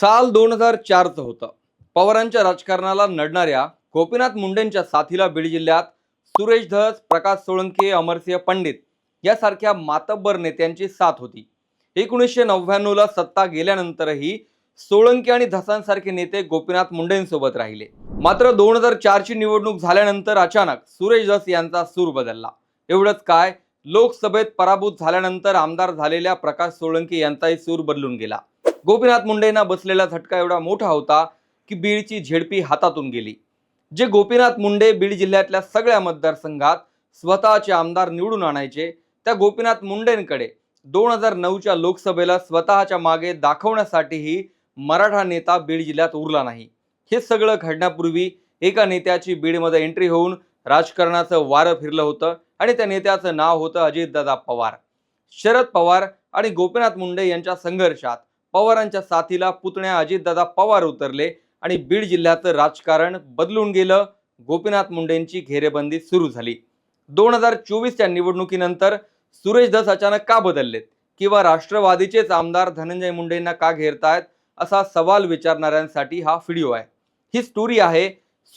साल दोन हजार चारचं होतं. पवारांच्या राजकारणाला नडणाऱ्या गोपीनाथ मुंडेंच्या साथीला बीड जिल्ह्यात सुरेश धस प्रकाश सोळंके अमरसिंह पंडित यासारख्या मातब्बर नेत्यांची साथ होती. एकोणीसशे नव्याण्णवला सत्ता गेल्यानंतरही सोळंके आणि धसांसारखे नेते गोपीनाथ मुंडेंसोबत राहिले. मात्र दोन हजार चारची निवडणूक झाल्यानंतर अचानक सुरेश धस यांचा सूर बदलला. एवढंच काय लोकसभेत पराभूत झाल्यानंतर आमदार झालेल्या प्रकाश सोळंके यांचाही सूर बदलून गेला. गोपीनाथ मुंडेंना बसलेला झटका एवढा मोठा होता की बीडची झेडपी हातातून गेली. जे गोपीनाथ मुंडे बीड जिल्ह्यातल्या सगळ्या मतदारसंघात स्वतःचे आमदार निवडून आणायचे त्या गोपीनाथ मुंडेंकडे दोन हजार नऊच्या लोकसभेला स्वतःच्या मागे दाखवण्यासाठीही मराठा नेता बीड जिल्ह्यात उरला नाही. हे सगळं घडण्यापूर्वी एका नेत्याची बीडमध्ये एंट्री होऊन राजकारणाचं वारं फिरलं होतं आणि त्या नेत्याचं नाव होतं अजितदादा पवार. शरद पवार आणि गोपीनाथ मुंडे यांच्या संघर्षात पवारांच्या साथीला पुतण्या अजितदादा पवार उतरले आणि बीड जिल्ह्याचं राजकारण बदलून गेलं. गोपीनाथ मुंडेंची घेरेबंदी सुरू झाली. दोन हजार चोवीसच्या निवडणुकीनंतर सुरेश धस अचानक का बदललेत? किंवा राष्ट्रवादीचेच आमदार धनंजय मुंडेंना का घेरतायत? असा सवाल विचारणाऱ्यांसाठी हा व्हिडिओ आहे. ही स्टोरी आहे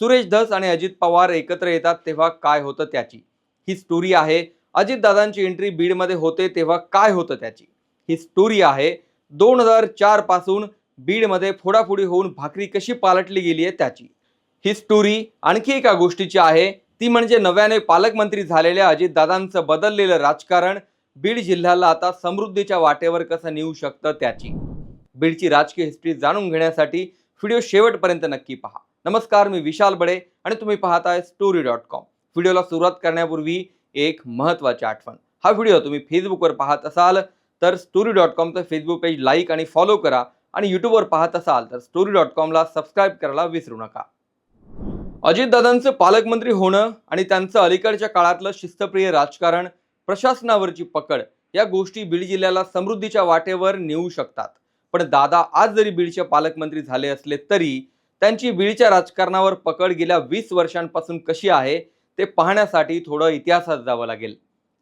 सुरेश धस आणि अजित पवार एकत्र येतात तेव्हा काय होतं त्याची? ही स्टोरी आहे अजितदादांची एंट्री बीडमध्ये होते तेव्हा काय होतं त्याची? ही स्टोरी आहे दोन हजार चारपासून बीडमध्ये फोडाफोडी होऊन भाकरी कशी पालटली गेली आहे त्याची. ही स्टोरी आणखी एका गोष्टीची आहे. ती म्हणजे नव्याने पालकमंत्री झालेल्या अजितदादांचं बदललेलं राजकारण. बीड जिल्ह्याला आता समृद्धीच्या वाटेवर कसं नेऊ शकतं त्याची. बीडची राजकीय हिस्ट्री जाणून घेण्यासाठी व्हिडिओ शेवटपर्यंत नक्की पहा. नमस्कार मी विशाल बडे आणि तुम्ही पाहत आहे स्टोरी डॉट कॉम व्हिडिओला सुरुवात करण्यापूर्वी एक महत्त्वाची आठवण. हा व्हिडिओ तुम्ही फेसबुकवर पाहत असाल तर स्टोरी डॉट कॉमचं फेसबुक पेज लाईक आणि फॉलो करा आणि यूट्यूबवर पाहत असाल तर स्टोरी डॉट कॉमला सबस्क्राईब करायला विसरू नका. अजितदादांचं पालकमंत्री होणं आणि त्यांचं अलीकडच्या काळातलं शिस्तप्रिय राजकारण प्रशासनावरची पकड या गोष्टी बीड जिल्ह्याला समृद्धीच्या वाटेवर नेऊ शकतात. पण दादा आज जरी बीडचे पालकमंत्री झाले असले तरी त्यांची बीडच्या राजकारणावर पकड गेल्या वीस वर्षांपासून कशी आहे ते पाहण्यासाठी थोडं इतिहासात जावं लागेल.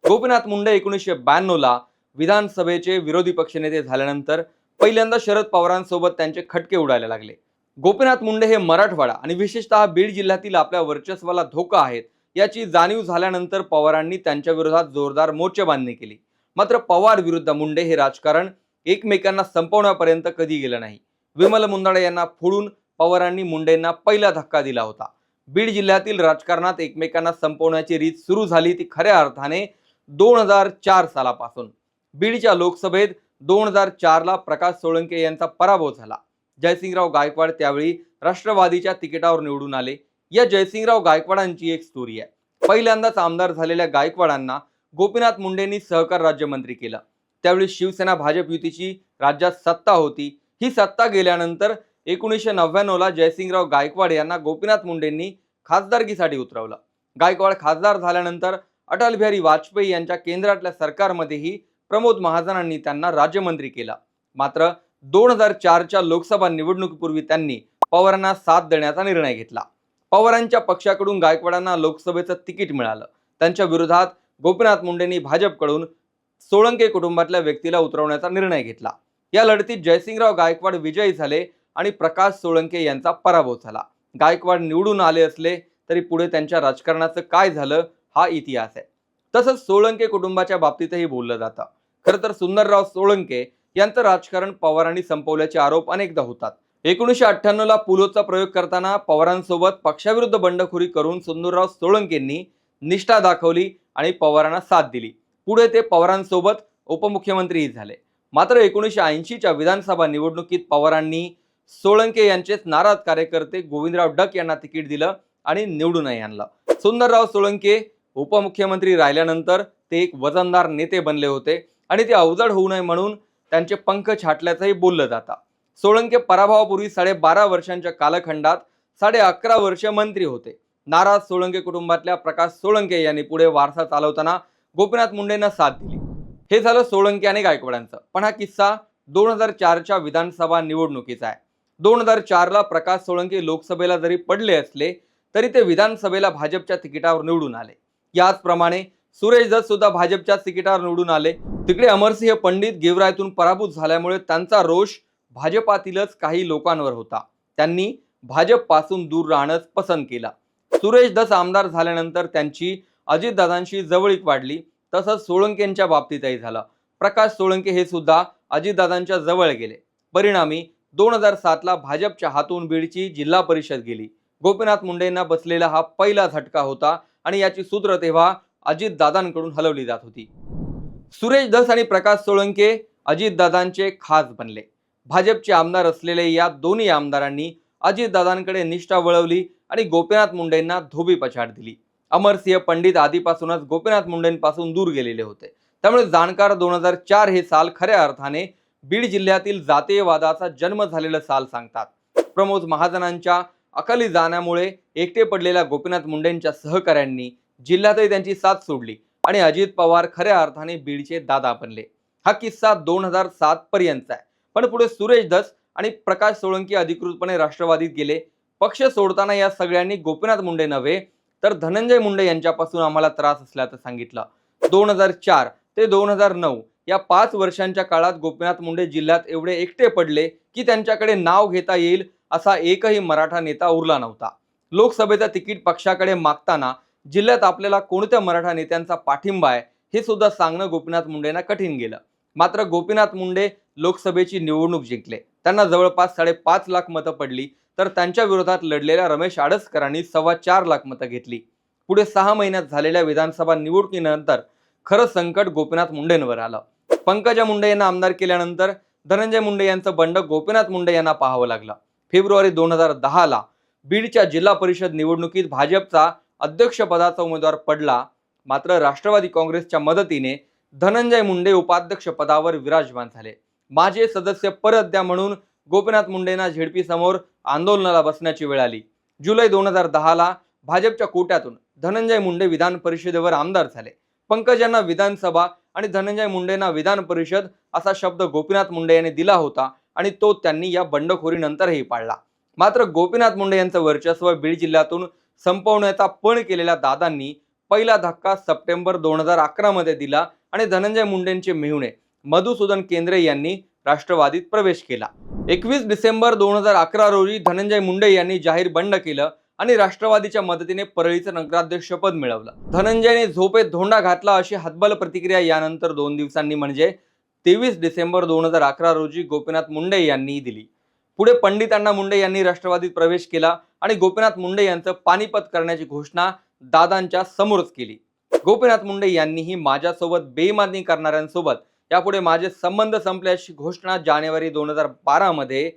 गोपीनाथ मुंडे एकोणीसशे ब्याण्णवला विधानसभेचे विरोधी पक्षनेते झाल्यानंतर पहिल्यांदा शरद पवारांसोबत त्यांचे खटके उडायला लागले. गोपीनाथ मुंडे हे मराठवाडा आणि विशेषतः बीड जिल्ह्यातील आपल्या वर्चस्वाला धोका आहेत याची जाणीव झाल्यानंतर पवारांनी त्यांच्या विरोधात जोरदार मोर्चेबांधणी केली. मात्र पवार विरुद्ध मुंडे हे राजकारण एकमेकांना संपवण्यापर्यंत कधी गेलं नाही. विमल मुंदाडे यांना फोडून पवारांनी मुंडेंना पहिला धक्का दिला होता. बीड जिल्ह्यातील राजकारणात एकमेकांना संपवण्याची रीत सुरू झाली ती खऱ्या अर्थाने दोन हजार चार सालापासून. बीडच्या लोकसभेत दोन हजार चारला प्रकाश सोळंके यांचा पराभव झाला. जयसिंगराव गायकवाड त्यावेळी राष्ट्रवादीच्या तिकिटावर निवडून आले. या जयसिंगराव गायकवाडांची एक स्टोरी आहे. पहिल्यांदाच आमदार झालेल्या गायकवाडांना गोपीनाथ मुंडेंनी सहकार राज्यमंत्री केलं. त्यावेळी शिवसेना भाजप युतीची राज्यात सत्ता होती. ही सत्ता गेल्यानंतर एकोणीसशे नव्याण्णवला जयसिंगराव गायकवाड यांना गोपीनाथ मुंडेंनी खासदारकीसाठी उतरवलं. गायकवाड खासदार झाल्यानंतर अटल बिहारी वाजपेयी यांच्या केंद्रातल्या सरकारमध्येही प्रमोद महाजनांनी त्यांना राज्यमंत्री केला. मात्र दोन हजार चारच्या लोकसभा निवडणुकीपूर्वी त्यांनी पवारांना साथ देण्याचा निर्णय घेतला. पवारांच्या पक्षाकडून गायकवाडांना लोकसभेचं तिकीट मिळालं. त्यांच्या विरोधात गोपीनाथ मुंडेंनी भाजपकडून सोळंके कुटुंबातल्या व्यक्तीला उतरवण्याचा निर्णय घेतला. या लढतीत जयसिंगराव गायकवाड विजयी झाले आणि प्रकाश सोळंके यांचा पराभव झाला. गायकवाड निवडून आले असले तरी पुढे त्यांच्या राजकारणाचं काय झालं हा इतिहास आहे. तसंच सोळंके कुटुंबाच्या बाबतीतही बोललं जातं. खरं तर सुंदरराव सोळंके यांचं राजकारण पवारांनी संपवल्याचे आरोप अनेकदा होतात. एकोणीसशे अठ्ठ्याण्णवला पुलोचा प्रयोग करताना पवारांसोबत पक्षाविरुद्ध बंडखोरी करून सुंदरराव सोळंकेंनी निष्ठा दाखवली आणि पवारांना साथ दिली. पुढे ते पवारांसोबत उपमुख्यमंत्रीही झाले. मात्र एकोणीसशे ऐंशीच्या विधानसभा निवडणुकीत पवारांनी सोळंके यांचेच नाराज कार्यकर्ते गोविंदराव डक यांना तिकीट दिलं आणि निवडूनही आणलं. सुंदरराव सोळंके उपमुख्यमंत्री राहिल्यानंतर ते एक वजनदार नेते बनले होते आणि ते अवजड होऊ नये म्हणून त्यांचे पंख छाटल्याचंही बोललं जातं. सोळंके पराभवापूर्वी साडेबारा वर्षांच्या कालखंडात साडे अकरा वर्ष मंत्री होते. नाराज सोळंके कुटुंबातल्या प्रकाश सोळंके यांनी पुढे वारसा चालवताना गोपीनाथ मुंडेंना साथ दिली. हे झालं सोळंके आणि गायकवाडांचं. पण हा किस्सा दोन हजार चारच्या विधानसभा निवडणुकीचा आहे. दोन हजार चारला प्रकाश सोळंके लोकसभेला जरी पडले असले तरी ते विधानसभेला भाजपच्या तिकिटावर निवडून आले. याचप्रमाणे सुरेश दत्त सुद्धा भाजपच्या तिकिटावर निवडून आले. तिकडे अमरसिंह पंडित गेवरायतून पराभूत झाल्यामुळे त्यांचा रोष भाजपातीलच काही लोकांवर होता. त्यांनी भाजपपासून दूर राहणंच पसंत केला. सुरेश धस आमदार झाल्यानंतर त्यांची अजितदादांशी जवळीक वाढली. तसंच सोळंकेंच्या बाबतीतही झालं. प्रकाश सोळंके हे सुद्धा अजितदादांच्या जवळ गेले. परिणामी दोन हजार सातला भाजपच्या हातून बीडची जिल्हा परिषद गेली. गोपीनाथ मुंडेंना बसलेला हा पहिला झटका होता. आणि याची सूत्र तेव्हा अजितदादांकडून हलवली जात होती. सुरेश धस आणि प्रकाश सोळंके अजितदादांचे खास बनले. भाजपचे आमदार असलेले या दोन्ही आमदारांनी अजितदादांकडे निष्ठा वळवली आणि गोपीनाथ मुंडेंना धोबी पछाड दिली. अमरसिंह पंडित आधीपासूनच गोपीनाथ मुंडेंपासून दूर गेलेले होते. त्यामुळे जाणकार दोन हजार चार हे साल खऱ्या अर्थाने बीड जिल्ह्यातील जातीयवादाचा जन्म झालेलं साल सांगतात. प्रमोद महाजनांच्या अकाली जाण्यामुळे एकटे पडलेल्या गोपीनाथ मुंडेंच्या सहकाऱ्यांनी जिल्ह्यातही त्यांची साथ सोडली आणि अजित पवार खऱ्या अर्थाने बीडचे दादा बनले. हा किस्सा दोन हजार सात पर्यंतचा आहे. पण पुढे सुरेश धस आणि प्रकाश सोळंकी अधिकृतपणे राष्ट्रवादीत गेले. पक्ष सोडताना या सगळ्यांनी गोपीनाथ मुंडे नव्हे तर धनंजय मुंडे यांच्यापासून आम्हाला त्रास असल्याचं सांगितलं. दोन हजार चार ते दोन हजार नऊ या पाच वर्षांच्या काळात गोपीनाथ मुंडे जिल्ह्यात एवढे एकटे पडले की त्यांच्याकडे नाव घेता येईल असा एकही मराठा नेता उरला नव्हता. लोकसभेचं तिकीट पक्षाकडे मागताना जिल्ह्यात आपल्याला कोणत्या मराठा नेत्यांचा पाठिंबा आहे हे सुद्धा सांगणं गोपीनाथ मुंडेंना कठीण गेलं. मात्र गोपीनाथ मुंडे लोकसभेची निवडणूक जिंकले. त्यांना जवळपास साडेपाच लाख मतं पडली तर त्यांच्या विरोधात लढलेल्या रमेश आडसकरांनी सव्वा चार लाख मतं घेतली. पुढे सहा महिन्यात झालेल्या विधानसभा निवडणुकीनंतर खरं संकट गोपीनाथ मुंडेंवर आलं. पंकजा मुंडे यांना आमदार केल्यानंतर धनंजय मुंडे यांचं बंड गोपीनाथ मुंडे यांना पाहावं लागलं. फेब्रुवारी दोन हजार दहाला बीडच्या जिल्हा परिषद निवडणुकीत भाजपचा अध्यक्षपदाचा उमेदवार पडला. मात्र राष्ट्रवादी काँग्रेसच्या मदतीने धनंजय मुंडे उपाध्यक्षपदावर विराजमान झाले. माझे सदस्य परत द्या म्हणून गोपीनाथ मुंडेंना झेडपी समोर आंदोलनाला बसण्याची वेळ आली. जुलै दोन हजार दहाला भाजपच्या कोट्यातून धनंजय मुंडे विधान परिषदेवर आमदार झाले. पंकजांना विधानसभा आणि धनंजय मुंडेंना विधान परिषद असा शब्द गोपीनाथ मुंडे यांनी दिला होता. आणि तो त्यांनी या बंडखोरीनंतरही पाळला. मात्र गोपीनाथ मुंडे यांचं वर्चस्व बीड जिल्ह्यातून संपवण्याचा पण केलेल्या दादांनी पहिला धक्का सप्टेंबर दोन हजार अकरा मध्ये दिला आणि धनंजय मुंडेंचे मेहुणे मधुसूदन केंद्रे यांनी राष्ट्रवादीत प्रवेश केला. एकवीस डिसेंबर दोन हजार अकरा रोजी धनंजय मुंडे यांनी जाहीर बंड केलं आणि राष्ट्रवादीच्या मदतीने परळीचं नगराध्यक्षपद मिळवलं. धनंजयने झोपेत धोंडा घातला अशी हतबल प्रतिक्रिया यानंतर दोन दिवसांनी म्हणजे तेवीस डिसेंबर दोन हजार अकरा रोजी गोपीनाथ मुंडे यांनी दिली. पुढे पंडित अण्णा मुंडे यांनी राष्ट्रवादीत प्रवेश केला आणि गोपीनाथ मुंडे यांचं पानिपत करण्याची घोषणा दादांच्या समोरच केली. गोपीनाथ मुंडे यांनीही माझ्यासोबत बेईमानी करणाऱ्यांसोबत यापुढे माझे संबंध संपल्याची घोषणा जानेवारी दोन हजार बारामध्ये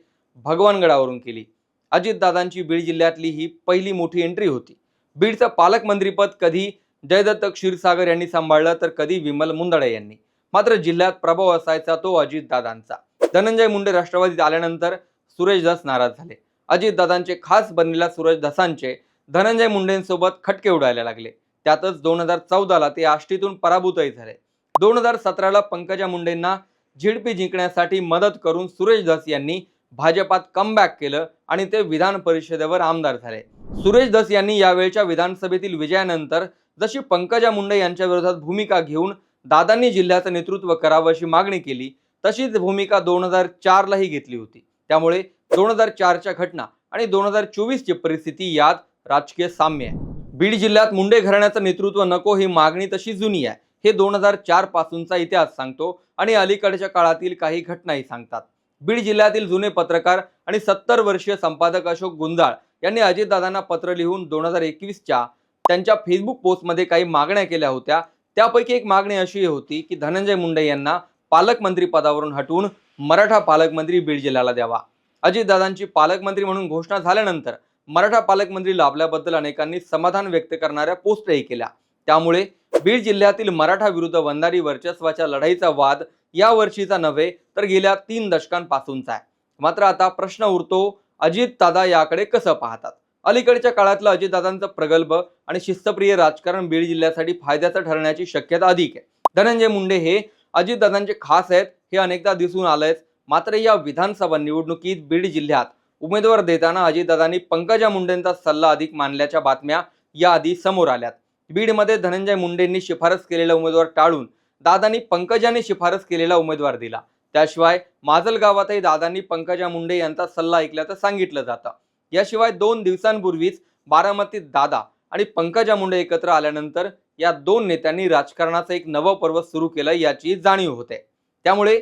भगवानगडावरून केली. अजितदादांची बीड जिल्ह्यातली ही पहिली मोठी एंट्री होती. बीडचं पालकमंत्रीपद कधी जयदत्त क्षीरसागर यांनी सांभाळलं तर कधी विमल मुंदडे यांनी. मात्र जिल्ह्यात प्रभाव असायचा तो अजितदादांचा. धनंजय मुंडे राष्ट्रवादीत आल्यानंतर सुरेश धस नाराज झाले. अजितदादांचे खास बनलेल्या सुरेश धसांचे धनंजय मुंडेंसोबत खटके उडायला लागले. त्यातच दोन हजार चौदाला ते आष्टीतून पराभूतही झाले. दोन हजार सतराला पंकजा मुंडेंना झिडपी जिंकण्यासाठी मदत करून सुरेश धस यांनी भाजपात कमबॅक केलं आणि ते विधान परिषदेवर आमदार झाले. सुरेश धस यांनी यावेळच्या विधानसभेतील विजयानंतर जशी पंकजा मुंडे यांच्या विरोधात भूमिका घेऊन दादांनी जिल्ह्याचं नेतृत्व करावं अशी मागणी केली तशीच भूमिका दोन हजार चारलाही घेतली होती. त्यामुळे दोन हजार चारच्या घटना आणि दोन हजार चोवीसची परिस्थिती यात राजकीय साम्य आहे. बीड जिल्ह्यात मुंडे घराण्याचं नेतृत्व नको ही मागणी तशी जुनी आहे हे दोन हजार चार पासूनचा इतिहास सांगतो आणि अलीकडच्या काळातील काही घटनाही सांगतात. बीड जिल्ह्यातील जुने पत्रकार आणि सत्तर वर्षीय संपादक अशोक गुंजाळ यांनी अजितदादांना पत्र लिहून दोन हजार एकवीसच्या त्यांच्या फेसबुक पोस्टमध्ये काही मागण्या केल्या होत्या त्यापैकी एक मागणी अशी होती की धनंजय मुंडे यांना पालकमंत्री पदावरून हटवून मराठा पालकमंत्री बीड जिल्ह्याला द्यावा. अजितदादांची पालकमंत्री म्हणून घोषणा झाल्यानंतर मराठा पालकमंत्री लाभल्याबद्दल अनेकांनी समाधान व्यक्त करणाऱ्या पोस्टही केल्या. त्यामुळे बीड जिल्ह्यातील मराठा विरुद्ध वंदारी वर्चस्वाच्या लढाईचा वाद या वर्षीचा नव्हे तर गेल्या तीन दशकांपासूनचा आहे. मात्र आता प्रश्न उरतो अजित दादा याकडे कसं पाहतात? अलीकडच्या काळातलं अजितदादांचं प्रगल्भ आणि शिस्तप्रिय राजकारण बीड जिल्ह्यासाठी फायद्याचं ठरण्याची शक्यता अधिक आहे. धनंजय मुंडे हे अजितदादांचे खास आहेत हे अनेकदा दिसून आलंय मात्र या विधानसभा निवडणुकीत बीड जिल्ह्यात उमेदवार देताना अजितदादांनी पंकजा मुंडेंचा सल्ला अधिक मानल्याच्या बातम्या याआधी समोर आल्यात. बीडमध्ये धनंजय मुंडेंनी शिफारस केलेला उमेदवार टाळून दादांनी पंकजाने शिफारस केलेला उमेदवार दिला. त्याशिवाय माजल गावातही दादांनी पंकजा मुंडे यांचा सल्ला ऐकल्याचं सांगितलं जातं. याशिवाय दोन दिवसांपूर्वीच बारामतीत दादा आणि पंकजा मुंडे एकत्र आल्यानंतर या दोन नेत्यांनी राजकारणाचं एक नवं पर्व सुरू केलं याची जाणीव होते. त्यामुळे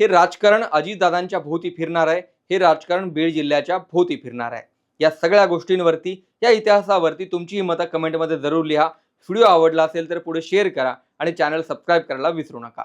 हे राजकारण अजितदादांच्या भोवती फिरणार आहे हे राजकारण बीड जिल्ह्याच्या भोवती फिरणार आहे. या सगळ्या गोष्टींवरती या इतिहासावरती तुमची मतं कमेंटमध्ये जरूर लिहा. व्हिडिओ आवडला असेल तर पुढे शेअर करा आणि चॅनल सबस्क्राईब करायला विसरू नका.